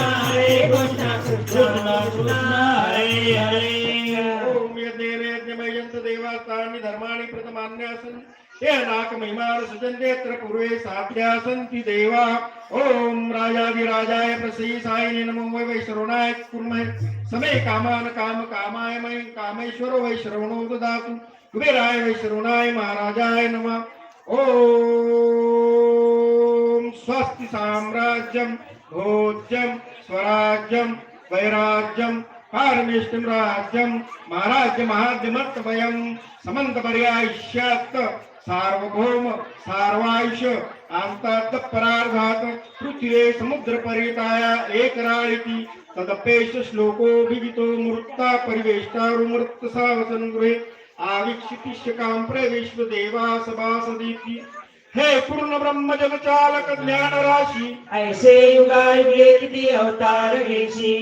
हरे कृष्ण कृष्ण कृष्ण हरे हरे. ओम यज्ञेन यज्ञमयंत देवास्तानि धर्माणि प्रथमान्यासन्। ये नाक महिमान सुजन्तेऽत्र पूर्वे साध्या सन्ति देवा। ओम राजाधिराजाय प्रसीसाय नमो वै वैश्रवणाय कुर्महे। समे कामान काम कामाय मयि कामेश्वरो वैश्रवणो ददातु। कुबेराय वैश्रवणाय महाराजाय नमः। ओम स्वस्ति साम्राज्यम, भोज्यम, स्वराज्यम, वैराज्यम पारमेष्टिम राज्यम महाराज महाद्यमत वयम समंत पर्यायश्यात सार्वभौम सार्वायुष आंतात परार्धात पृथ्वी समुद्र परिताया एक राळिती तदपेश श्लोको विवितो मृत्ता परिवेष्टारु मृत सावसन गृह आविक्षितिष्य काम प्रवेश देवा सभा सभासदीति हे पूर्ण ब्रह्म जन चालक ज्ञान राशी। ऐसे युगायुगे किती अवतार घेशी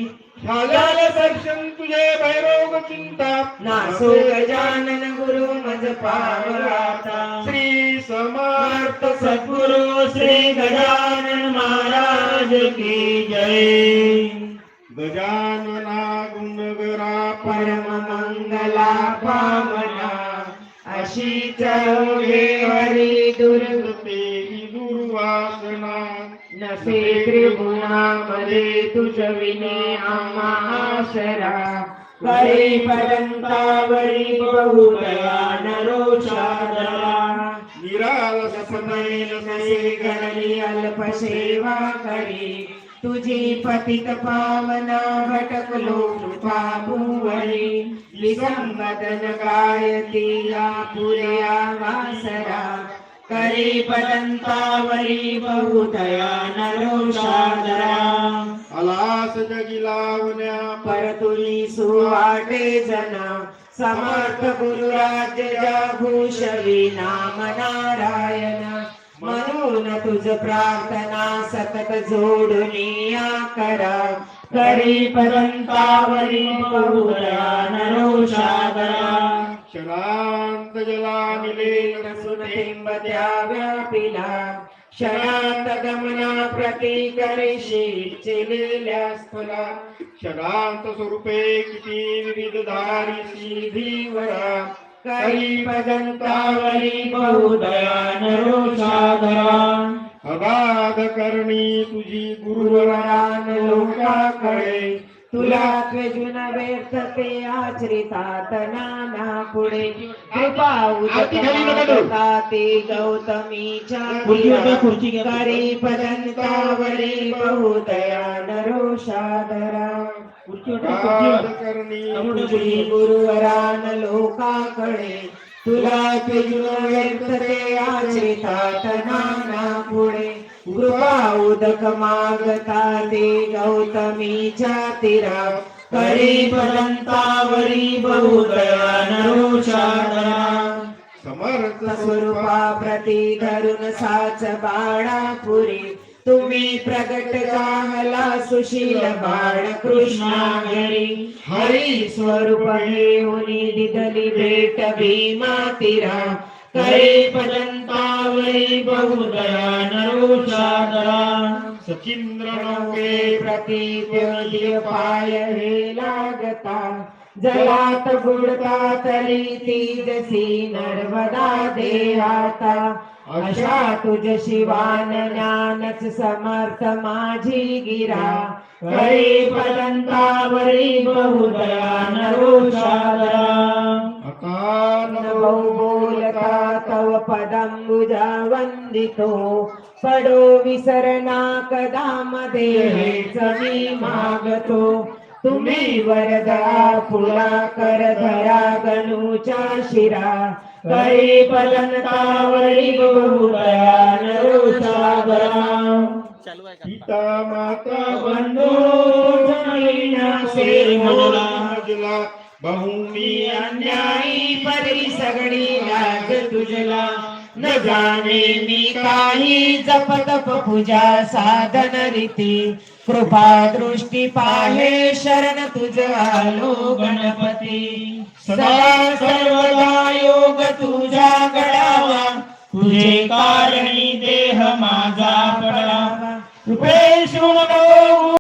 झाल्याला दर्शन तुझे भैरोग चिंता। नासो गजानन गुरु मज पावलाता श्री समर्थ समर्थ सद्गुरु श्री गजानन महाराज की जय। गजानना गुणगरा परम मंगला पावना अशी चौघे हरी। दुर्ग ते दुर्वासना नसे त्रिगुणामध्ये तुझ विने आम्हा आसरा करी पर्यंतावरी बहुदया नरोषादरा निरालस सदैन नसे गणली अल्प सेवा करी। तुझी पतित पावना भटकलो कृपा भुवरी विसंबदन गायती या पुर्या वासरा। करी पदंतावरी बहुदया नरोषादरा अलास जगी लावण्या परतुनी सुवाटे जन समर्थ गुरुराज्य जा भूषवी नाम नारायण म्हणून तुझ प्रार्थना सतत जोडून या करा करी पर्यंतावरी बहुदया नरोषादरा क्षणांत जला निलेन सुनबिंब त्या व्यापिला क्षणात गमना प्रती करिशी चिलेल्या स्थला क्षणांत स्वरूपे किती विविध धारी धीवरा करी पदंतावरी बहुदया नरोषादरा अगाध करणी तुझी गुरुवरा गुरुवरान लोकाकडे तुला त्वेजून व्यर्थते आचरितात नाना पुढे. कृपा उदका ते गौतमीच्या. करी पदंतावरी तुझी गुरुवरान लोकाकडे. तुला तुझ व्यर्थते आचरितात नाना कृपा उदक मागता ते गौतमीच्या तीरा करी बहुदया नरोषादरा समर्थ स्वरूपा प्रती धरून साच बाळापुरी तुम्ही प्रगट झाला सुशील बाळ कृष्णा घरी हरी स्वरूप घेऊनी दिदली भेट भीमा तिरा करी पर्यंतावरी बहुदया नरोषादरा। सचिंद्र नौके प्रती पाय हे लागता। जलात बुडता तरी ती नर्मदा देहाता। अशा तुझ शिवान ज्ञानच समर्थ माझी गिरा। करी पर्यंतावरी बहुदया नरोषादरा। वंदितो पडो विसरणा कदा मध्ये मी मागतो. तुम्ही वरदा फुला कर धरा गणूच्या शिरा. करी नरोषादरा सीता माता बंधू बहुमी अन्यायी परी सगळी लाज तुझला. न जाणे मी काही जप तप पूजा साधन रीती. कृपा दृष्टी पाहे शरण तुझ आलो गणपती. सदा सर्वदा योग तुझा गडावा तुझे कारणी देह माझा पडावा.